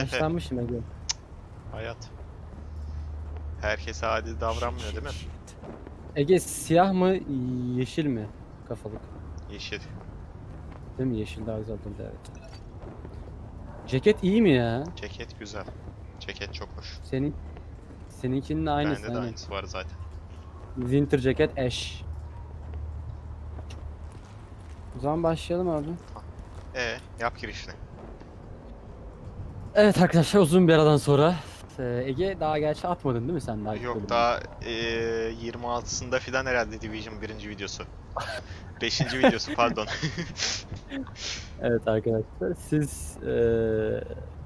Yaşlanmışım Ege. Hayat. Herkese adil davranmıyor değil mi? Ege siyah mı yeşil mi kafalık? Yeşil. Değil mi? Yeşil daha güzel durdu evet. Ceket iyi mi ya? Ceket güzel. Ceket çok hoş. Senin seninkinin aynısı Bende de hani. aynısı var zaten. Winter ceket Ash. O zaman başlayalım abi. E yap girişini. Evet arkadaşlar uzun bir aradan sonra e, Ege daha gerçi atmadın değil mi sen daha? Yok daha e, 26'sında filan herhalde Division birinci videosu. Beşinci videosu pardon. Evet arkadaşlar siz e,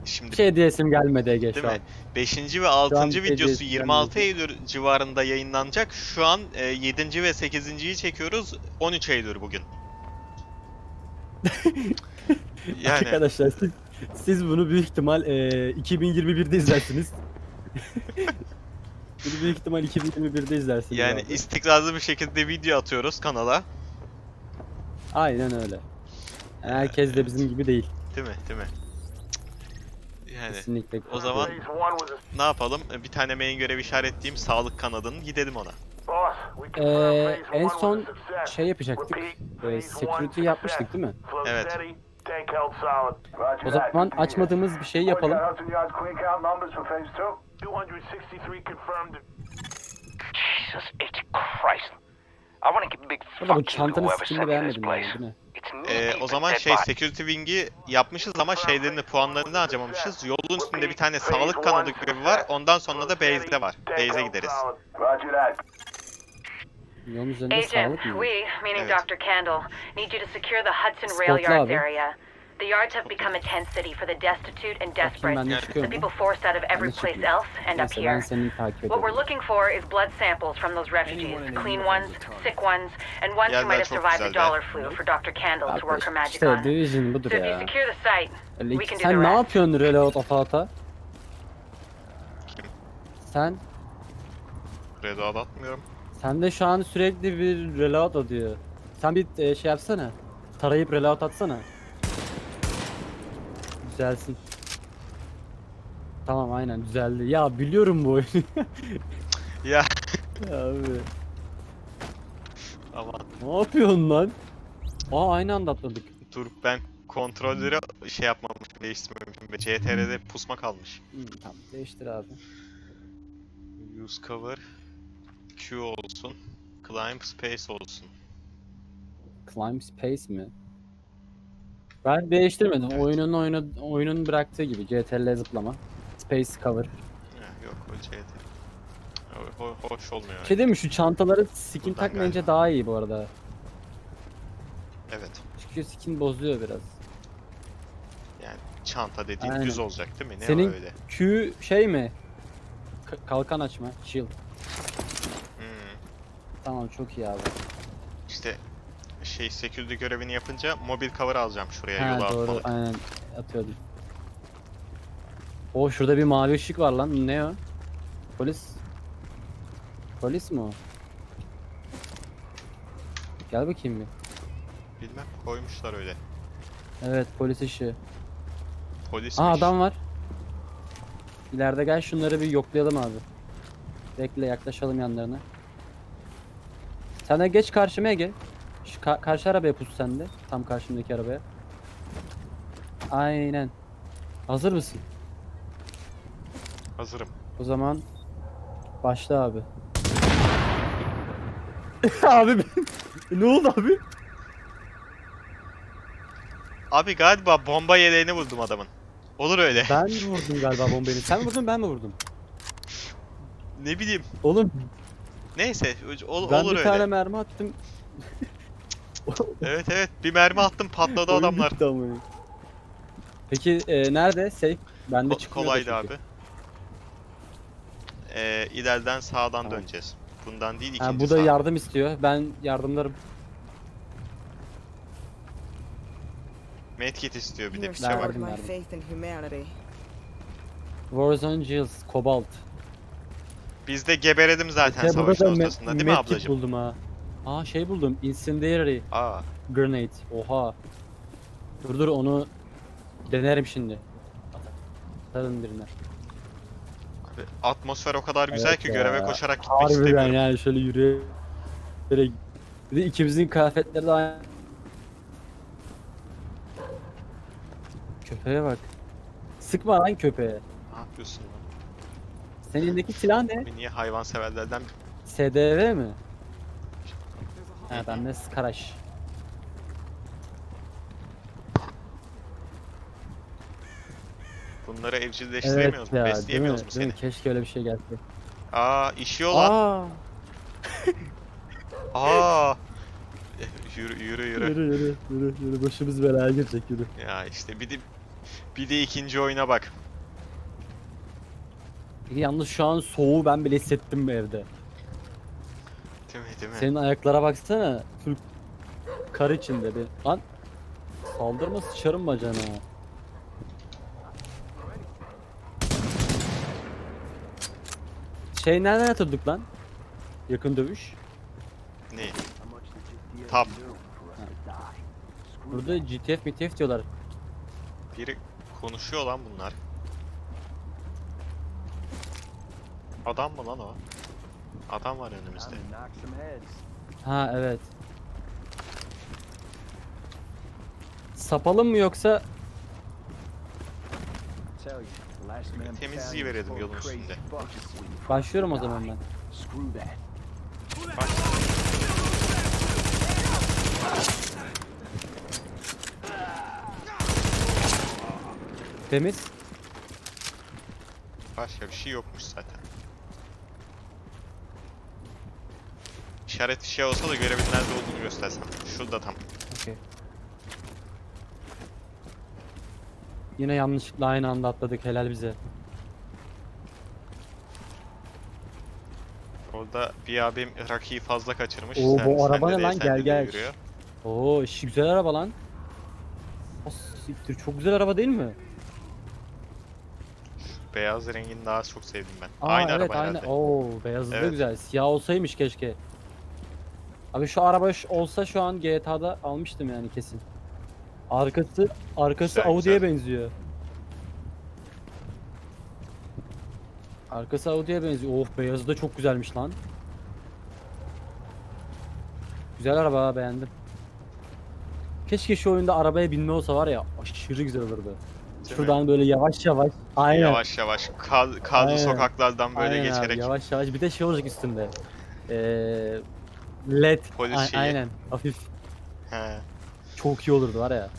Şimdi şey diyesim gelmedi Ege Değil şu mi? an. 5. ve 6. an videosu hediyesi 26 gelmedi. Eylül civarında yayınlanacak. Şu an e, 7. ve 8.yi çekiyoruz. 13 Eylül bugün. yani Arkadaşlar siz, siz bunu büyük ihtimal e, 2021'de izlersiniz. bunu büyük ihtimal 2021'de izlersiniz. yani abi. istikrarlı bir şekilde video atıyoruz kanala. Aynen öyle. Herkes de bizim gibi değil. Değil mi? Değil mi? Yani Kesinlikle. o zaman ne yapalım? E, Bir tane main görev işaretleyeyim. Sağlık kanadının gidelim ona. Ee, en son şey yapacaktık. E, security yapmıştık değil mi? Evet. O zaman açmadığımız bir şey yapalım. 263 confirmed. Jesus H. Christ. I want to give a big Burada bu fuck you to çantanın whoever skinini beğenmedim yani place. değil mi? Ee, o zaman şey security wing'i yapmışız ama şeylerini puanlarını harcamamışız. Yolun üstünde bir tane sağlık kanadı görevi var. Ondan sonra da base'de var. Base'e gideriz. Yolun üzerinde Agent, sağlık mı? we, meaning Evet. Dr. Kendall, need you to secure the Hudson Rail Yards area. The yards have become a tent city for the destitute and desperate, ben de Yani- çıkıyor the people forced out of every place else and up here. What we're looking for is blood samples from those refugees, clean ones, sick ones, and ones who might have survived the dollar flu for Dr. Candle to work her magic on. So if you secure the site, we can do the Sen ne rest. yapıyorsun reload ata ata? Kim? Sen Redo atmıyorum. sen de şu an sürekli bir reload atıyor. Sen bir e, şey yapsana. Tarayıp reload atsana. Düzelsin. Tamam aynen düzeldi. Ya biliyorum bu oyunu. Ya abi. aman Ne yapıyorsun lan? Aa aynı anda atladık. dur ben kontrolleri şey yapmamışım, değiştirmemişim ve CTR'de pusma kalmış. Hmm, tamam değiştir abi. Use cover Q olsun. Climb space olsun. Climb space mi? Ben değiştirmedim. Evet. Oyunun oyunu oyunun bıraktığı gibi CTRL zıplama. Space cover. Ya, yok o CTR. O, ho- hoş olmuyor. Şey değil mi şu çantaları skin Buradan takmayınca galiba. daha iyi bu arada. Evet. Çünkü skin bozuyor biraz. Yani çanta dediğin Aynen. düz olacak değil mi? Ne Senin- öyle? Q şey mi? K- kalkan açma. Shield. Hmm. Tamam çok iyi abi. Şey security görevini yapınca mobil cover alacağım şuraya Ha yola doğru atmalık. aynen atıyordum. O şurada bir mavi ışık var lan. Ne o? Polis. Polis mi o? Gel bakayım bir. Bilmem koymuşlar öyle. Evet polis ışığı. Polismiş. Aa adam var. İleride gel şunları bir yoklayalım abi. Bekle yaklaşalım yanlarına. Sen de geç karşıma gel. Şu ka- karşı arabaya pus sen de. Tam karşımdaki arabaya. Aynen. Hazır mısın? Hazırım. O zaman başla abi. abi ne oldu abi? Abi galiba bomba yeleğini vurdum adamın. Olur öyle. Ben mi vurdum galiba bombayı? Sen mi vurdun ben mi vurdum? ne bileyim. Oğlum Neyse ol- ben olur bir öyle. tane mermi attım. Evet evet bir mermi attım patladı Oyun adamlar. bitti amına. Peki e, nerede? Safe. Bende Ko- çıkmıyor da kolaydı çünkü. abi. Ee, ileriden sağdan Tamam. döneceğiz. Bundan değil ikinci Ha, bu da sağ. yardım istiyor. Ben yardımlarım. Medkit istiyor bir de bir şey var. restored my Verdim, faith in humanity. Warzone Jills, Cobalt. Biz de geberedim zaten burada savaşın ortasında değil mi medkit ablacım? buldum ha. Aa şey buldum. Incendiary Aa Grenade. Oha. Dur dur onu denerim şimdi. Atarım birine. Abi, atmosfer o kadar güzel Evet ki ya. göreve koşarak gitmek Harbiden istemiyorum. yani şöyle yürüyerek. Bir de ikimizin kıyafetleri de aynı. Köpeğe bak. Sıkma lan köpeğe. Ne yapıyorsun lan? Senin elindeki silah ne? Abi niye hayvanseverlerden SDV mi? Ha ben de Skaraş. bunları Evet evcilleştiremiyoruz mu? değil mi? Besleyemiyoruz mu Değil seni? mi? Keşke öyle bir şey gelse. Aa işiyor lan. Aa, Aa. Yürü yürü yürü. yürü yürü yürü yürü başımız belaya girecek yürü. Ya işte bir de bir de ikinci oyuna bak. Yalnız şu an soğuğu ben bile hissettim bu evde. Değil mi değil mi? Senin ayaklara baksana. Full kar içinde bir. Lan saldırma sıçarım bacana. Şey nereden atıldık lan? Yakın dövüş. Ne? Tap. Burada GTF MTF diyorlar. Biri konuşuyor lan bunlar. Adam mı lan o? Adam var önümüzde. Ha evet. Sapalım mı yoksa Temizliği verelim yolun üstünde. başlıyorum o zaman ben. Bak. Temiz. Başka bir şey yokmuş zaten. İşaret şey olsa da görevin nerede olduğunu göstersem. Şurada tam. Okey. Yine yanlışlıkla aynı anda atladık helal bize. Orada bir abim rakiyi fazla kaçırmış. Oo, bu araba ne de- lan? Gel, de gel. yürüyor. Oo işi güzel araba lan. O siktir çok güzel araba değil mi? Beyaz rengini daha çok sevdim ben. Aa, aynı evet, araba aynı. herhalde. Oo beyazı da Evet. güzel. Siyah olsaymış keşke. Abi şu araba ş- olsa şu an GTA'da almıştım yani kesin. Arkası arkası Güzel, Audi'ye güzel. benziyor. Arkası Audi'ye benziyor. Of beyazı da çok güzelmiş lan. Güzel araba ha, beğendim. Keşke şu oyunda arabaya binme olsa var ya aşırı güzel olurdu. Değil mi? Şuradan böyle yavaş yavaş. Aynen. Yavaş yavaş kaz, kazlı Aynen. sokaklardan böyle Aynen abi, geçerek. yavaş yavaş bir de şey olacak üstünde. Ee, LED. Polis A- şeyi. aynen. Hafif. He. Çok iyi olurdu var ya.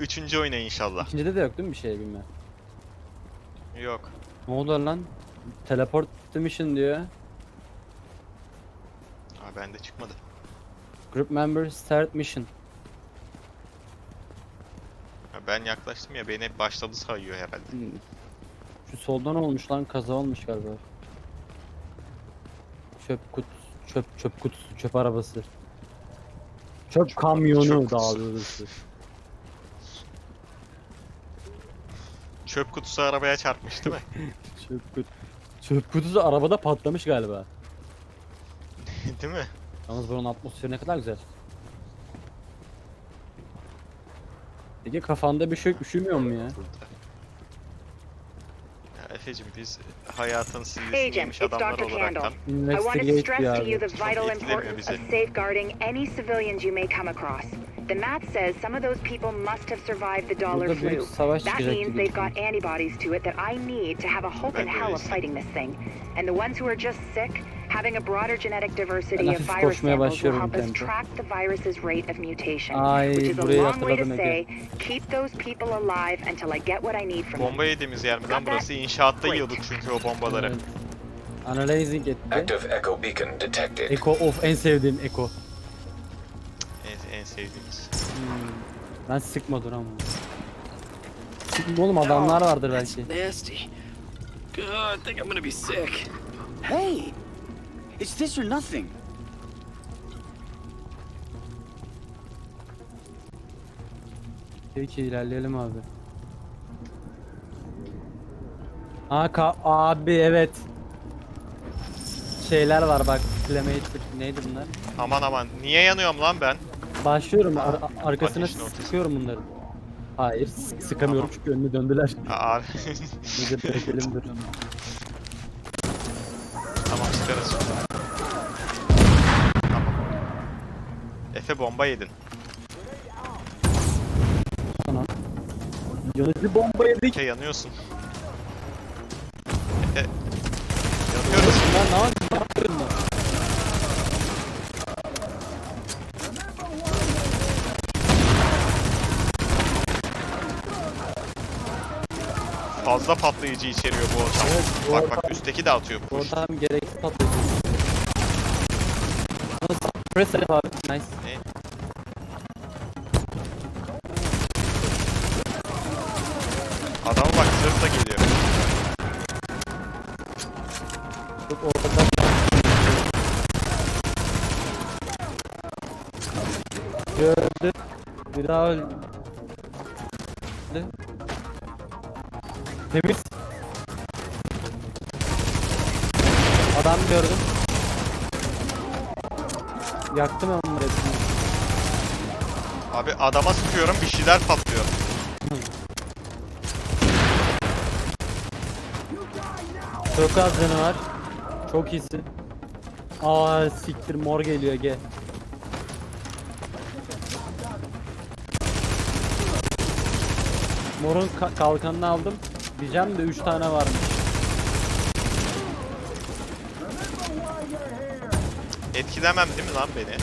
Üçüncü oyuna inşallah. İkincide de yok değil mi bir şey bilme. Yok. Ne oldu lan? Teleport mission diyor. Aa, bende çıkmadı. Group member start mission. Ha, ben yaklaştım ya beni başladı sayıyor herhalde. Hmm. Şu soldan olmuş lan kaza olmuş galiba. Çöp kutusu, çöp çöp kutusu, çöp arabası. Çöp, Çöp- kamyonu çöp daha kutusu. doğrusu. Çöp kutusu arabaya çarpmış değil mi? Çöp kutusu. Çöp kutusu arabada patlamış galiba. değil mi? Yalnız buranın atmosferi ne kadar güzel. Peki kafanda bir şey üşümüyor mu ya? Burada. Ya Efe'cim biz hayatın silgisini Agent, yemiş it's adamlar Dr. olaraktan Candle. I wanted to Investigate stress to you abi. the vital importance of safeguarding any civilians you may come across. The math says some of those people must have survived the dollar Burada büyük flu. savaş That çıkacak means gibi. they've got antibodies to it that I need to have a hope in de hell öyle of fighting this thing. And the ones who are just sick, having a broader genetic diversity of virus samples will help us track the virus's rate of mutation. Ay, which is a long way to say, keep those people alive until I get what I need from them. Bomba yediğimiz yer mi lan burası? İnşaatta yiyorduk çünkü o bombaları. Evet. Analyzing etti. Active echo beacon detected. Eko of en sevdiğim Eko. En, en sevdiğimiz. Hmm. Ben sıkma dur ama. Sıkma oğlum adamlar vardır belki. Nasty. God, I think I'm gonna be sick. Hey! It's this or nothing. Peki ilerleyelim abi. Aa ka- abi evet. Şeyler var bak. Flamage neydi bunlar? Aman aman niye yanıyorum lan ben? Başlıyorum ar- arkasına Ateşin ortası. sıkıyorum bunları. Hayır s- sıkamıyorum çünkü önüne döndüler. Aa, bırakalım dur. bomba yedin. Yanıcı bomba yedik. Efe yanıyorsun. Yanıyoruz. Bunlar ne yapıyor? Ne yapıyor bunlar? Fazla patlayıcı içeriyor bu ortam. Evet, bu bak ortam- bak üstteki de atıyor. Bu. Ortam gereksiz patlayıcı. Press abi. Nice. Ne? Adama bak zırhla geliyor. Çok ortada. Gördü. Bir daha öldü. Temiz. Adam gördüm. Yaktım onu hepsini. Abi adama sıkıyorum bir şeyler patlıyor. Çok az canı var. Çok iyisin. Aa siktir mor geliyor ge. Morun ka- kalkanını aldım. Diyeceğim de 3 tane varmış. Etkilemem değil mi lan beni?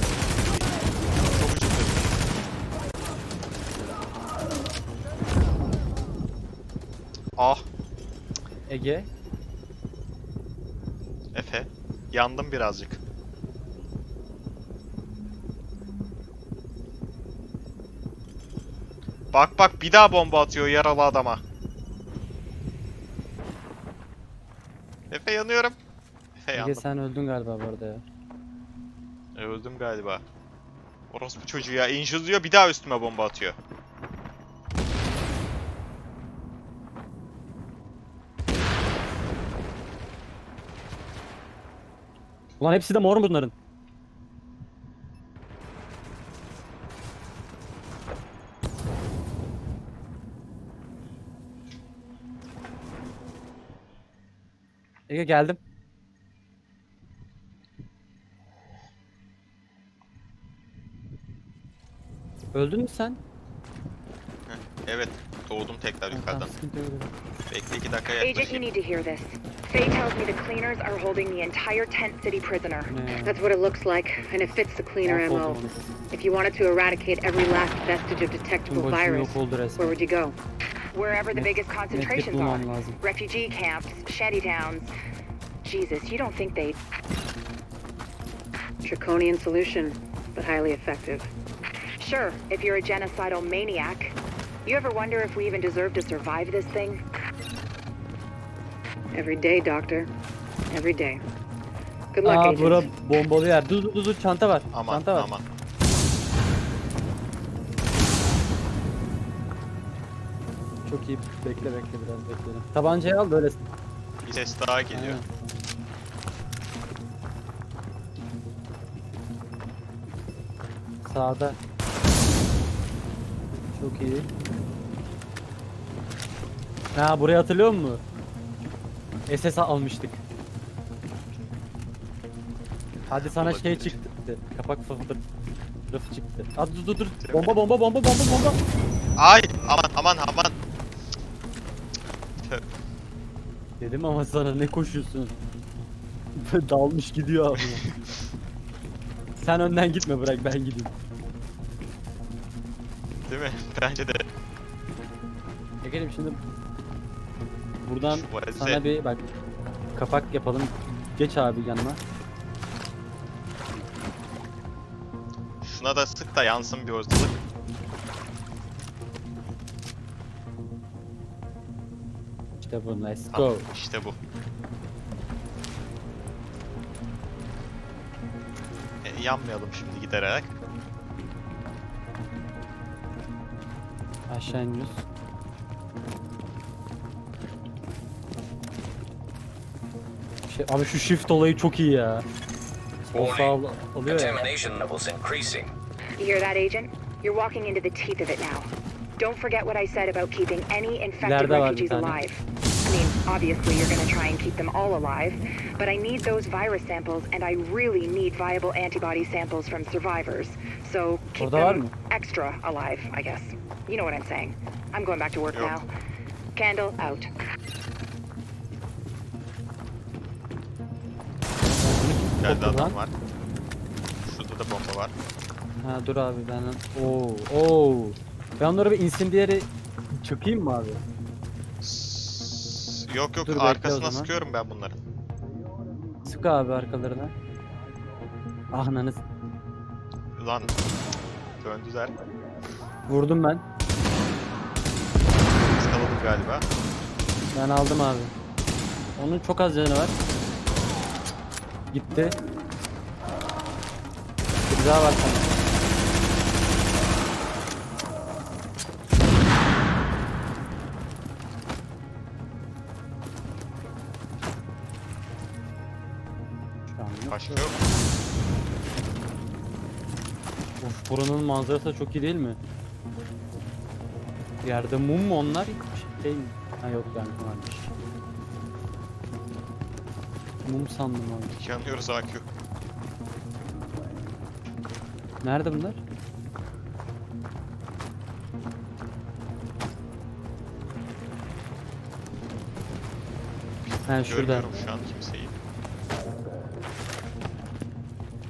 Çok ucuz. Ah Ege. Yandım birazcık. Bak bak bir daha bomba atıyor yaralı adama. Efe yanıyorum. Efe Ege yandım. sen öldün galiba bu arada ya. E, öldüm galiba. Orospu çocuğu ya injiliyor bir daha üstüme bomba atıyor. Ulan hepsi de mor bunların? Ege geldim. Öldün mü sen? Evet doğdum tekrar yukarıdan. sıkıntı yok. Bekle iki dakika Agent, you yaklaşayım. need to hear this. Faye tells me the cleaners are holding the entire Tent City prisoner. Ne? That's what it looks like, and it fits the cleaner Mahvoldum MO. onu. If you wanted to eradicate every last vestige of detectable Tüm başım virus, yok oldu where would you go? Wherever the biggest concentrations are. bulmam lazım. Refugee camps, shanty towns. Jesus, you don't think they... Draconian solution, but highly effective. Sure, if you're a genocidal maniac. You ever wonder if we even deserve to survive this thing? Every day, Doctor. Every day. Good luck, Aa agent. bura bombalı yer. Dur dur dur dur çanta var. Aman çanta var. aman. Çok iyi. Bekle bekle biraz bekleyelim. Tabancayı al böyle. Bir ses daha geliyor. Aynen. Sağda. Çok iyi. Ha burayı hatırlıyor musun? SS almıştık. Hadi sana şey çıktı. Kapak. Rıf çıktı. Hadi dur dur dur. Bomba bomba bomba bomba bomba. Ay aman aman aman. Dedim ama sana ne koşuyorsun? Dalmış gidiyor abi. Sen önden gitme bırak ben gideyim. Değil mi? Bence de. Ege'lim şimdi buradan Şu valize- sana bir bak kapak yapalım. Geç abi yanına. Şuna da sık da yansın bir ortalık. İşte bu let's go. Tamam, işte bu. E, yanmayalım şimdi giderek. Aşağı iniyoruz. Şey, abi şu shift olayı çok iyi ya. Sol sağ al- alıyor ya. Contamination levels increasing. You hear that, Agent? You're walking into the teeth of it now. Don't forget what I said about keeping any infected İleride var bir refugees tane. alive. I mean, obviously you're gonna try and keep them all alive, but I need those virus samples and I really need viable antibody samples from survivors. So keep Orada var them extra alive, I guess. You know what I'm saying. I'm going back to work now. Candle out. İleride Bomba adam var. var. Şurada da bomba var. Ha dur abi ben... Oo, oo. Ben onları bir insin diğeri çökeyim mi abi? S- Yok yok Dur, bekle o arkasına zaman. sıkıyorum ben bunların. Sık abi arkalarına. Ah nanız. Lan döndüler. Vurdum ben. Iskaladım galiba. Ben aldım abi. Onun çok az canı var. Gitti. Bir daha var sana. Başka yok. Of buranın manzarası çok iyi değil mi? Yerde mum mu onlar? Şey mi? Ha yok yani varmış. Mum sandım abi. Yanıyoruz AQ. Nerede bunlar? Ha şurada. Görmüyorum şu an kimseyi.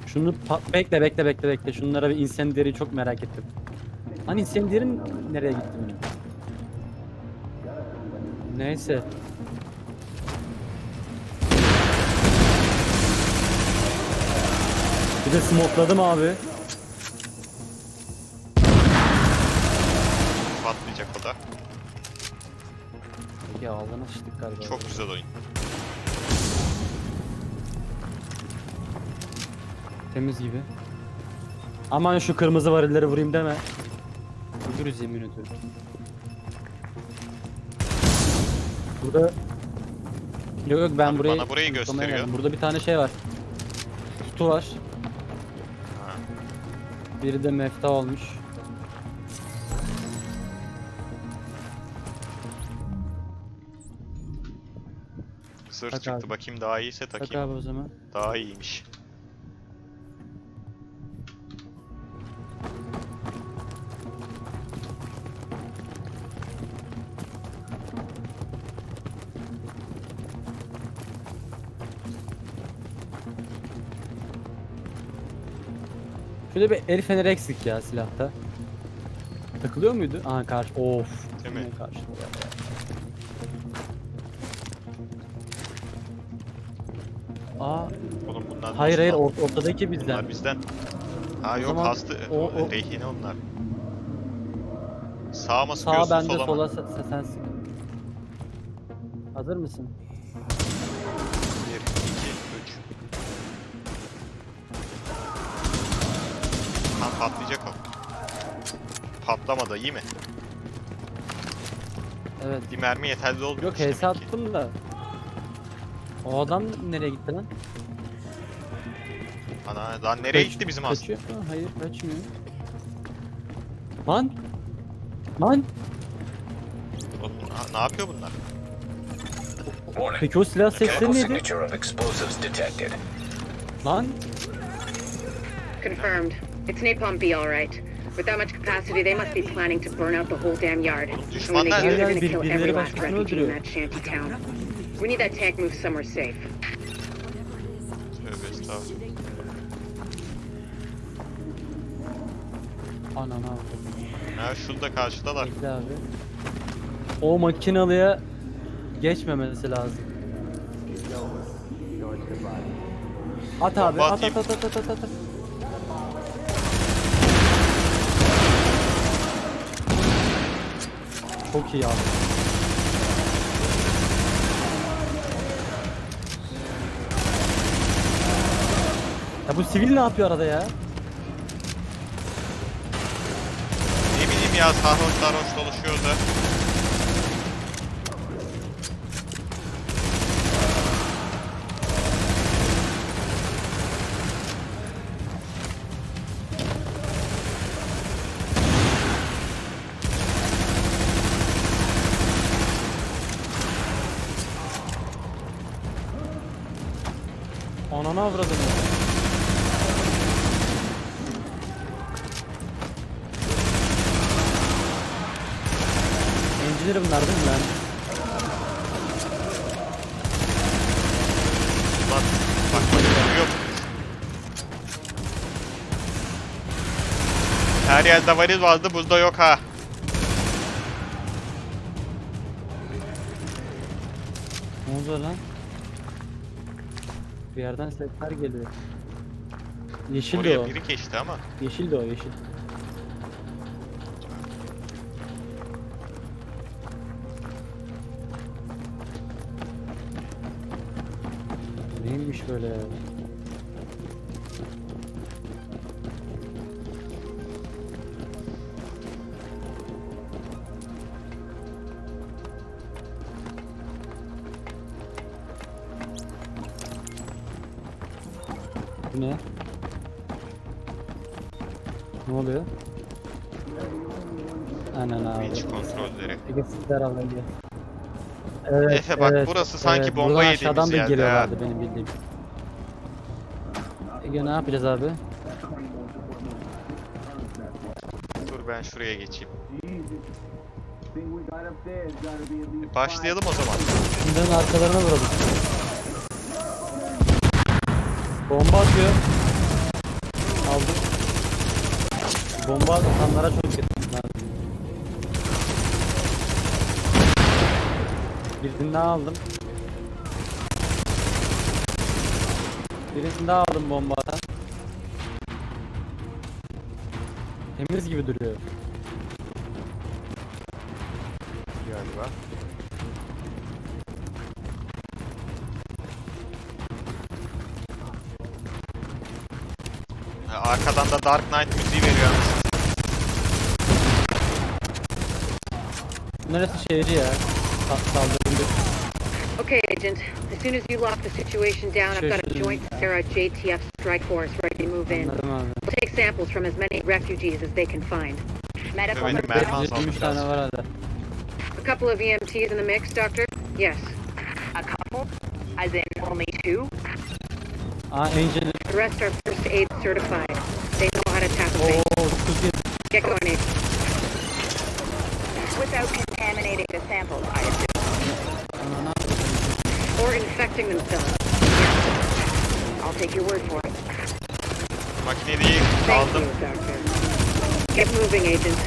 Şunu bekle bekle bekle bekle. Şunlara bir incendiary'i çok merak ettim. Hani incendiary'in nereye gitti benim? Neyse. Bir de smokladım abi. Patlayacak o da. Ya ağzına sıçtık galiba. Çok güzel oyun. Temiz gibi. Aman şu kırmızı varilleri vurayım deme. Ölürüz yemin ediyorum. Burada... Yok yok ben Abi burayı... bana burayı tutmaya gösteriyor. geldim. Burada bir tane şey var. Kutu var. Ha. Biri de mefta olmuş. Zırh Tak çıktı abi. bakayım daha iyiyse Tak takayım. abi o zaman. Daha iyiymiş. Şöyle bir el feneri eksik ya silahta. Takılıyor muydu? Aha karşı. Of. Değil mi? Karşı. Aa, Oğlum bunlar hayır hayır or- ortadaki bizden. Bunlar bizden. Ha yok zaman hastı. o- o- Rehine onlar. Sağa mı Sağ sıkıyorsun bende sola sola mı? se- sen sık. Hazır mısın? 1, 2, 3. Tam patlayacak o. Patlamadı iyi mi? Evet. Bir mermi yeterli olmuyor. Yok HS attım da. O adam nereye gitti lan? Ana lan nereye Kaç- gitti bizim aslında? Kaçıyor. Ha, hayır kaçmıyor. Lan! Lan! Ne yapıyor bunlar? Peki o silah sesleri Chemical neydi? signature of explosives detected. Lan! Confirmed. It's Napalm B, all right. With that much capacity, they must be planning to burn out the whole damn yard. And when they do, they're gonna kill every last refugee in that shanty town. We need that tank moved somewhere safe. Anana. Ha şurada karşıdalar. Bekle abi. O makinalıya geçmemesi lazım. At abi, Bomba at at atayım. at at at at at. Çok iyi abi. Ya bu sivil ne yapıyor arada ya? Ne bileyim ya sarhoş sarhoş dolaşıyor Engineer bunlar değil mi lan? Bak bak yok. Her yerde varil vardı burada yok ha. Ne oldu lan? Bir yerden sesler geliyor. Yeşil de Oraya o. biri geçti ama. Yeşil de o yeşil. Ya? Bu ne? Ne oluyor? Anan abi. Winch kontrolleri. Ege sizler al Ege. Evet, Efe bak, burası sanki bomba Buradan yediğimiz aşağıdan da yerde geliyorlardı benim bildiğim. Ege ne yapacağız abi? Dur ben şuraya geçeyim. Başlayalım o zaman. Bunların arkalarına vuralım. Bomba atıyor. Aldım. Bomba atanlara çok kötü. Birini aldım. Birini daha aldım bomba atan. Temiz gibi duruyor. Galiba. Ha, Arkadan da Dark Knight müziği veriyor. Neresi şehri ya? Sa- Saldırınca. Okay, Agent. As soon as you lock the situation down, I've got a joint Sarah JTF strike force ready to move in. We'll take samples from as many refugees as they can find. Medical Benim personnel. mermi azaldı 23 biraz. tane var hala. A couple of EMTs in the mix, Doctor? Yes. A couple? As in only two? Aa Angel. The rest are first aid certified. They know how to tackle things. Oo 9 yedi. Get going, Agent. Without contaminating the samples, I assume. Or infecting themselves. I'll take your word for it. Makineyi Thank aldım. you, Doctor. Get moving, Agent.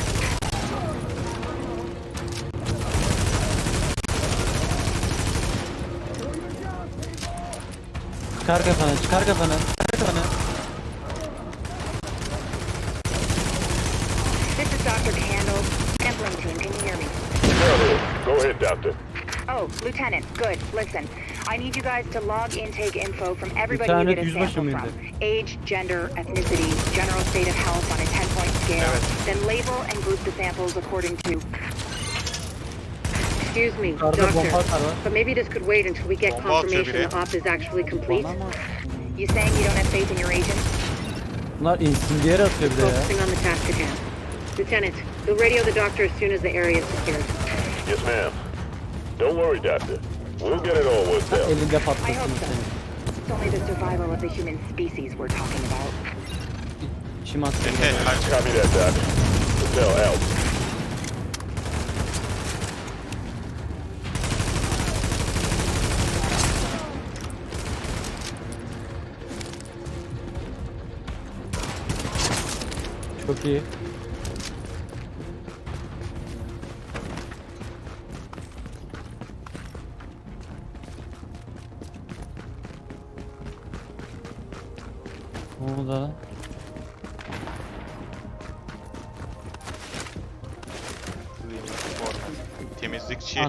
Çıkar kafanı, çıkar kafanı, Lieutenant, good. Listen, I need you guys to log intake info from everybody you get a sample from. Age, gender, ethnicity, general state of health on a 10-point scale. Evet. Then label and group the samples according to... Excuse me, Doctor. But maybe this could wait until we get Bomba confirmation biri. the op is actually complete. Bana mı? You saying you don't have faith in your agent? Bunlar insindiyer atıyor bir de ya. Focusing on the task at hand. Lieutenant, you'll radio the doctor as soon as the area is secured. Yes, ma'am. Don't worry, Doctor. We'll get it all worked out. Elinde I hope patlasın so. It's only the survival of the human species we're talking about. İçim attı. Efe kaç. Copy that, Doc. Hotel out. Çok iyi.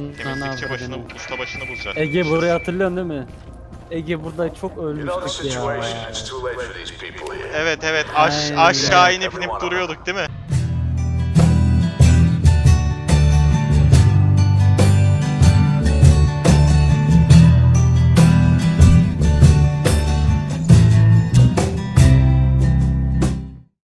Ananı temizlikçi başını, avradını. usta başını bulacak. Ege burayı hatırlıyorsun değil mi? Ege burada çok ölmüştük ya. too late for these people here. Evet evet aş Aynen. aşağı inip inip duruyorduk değil mi?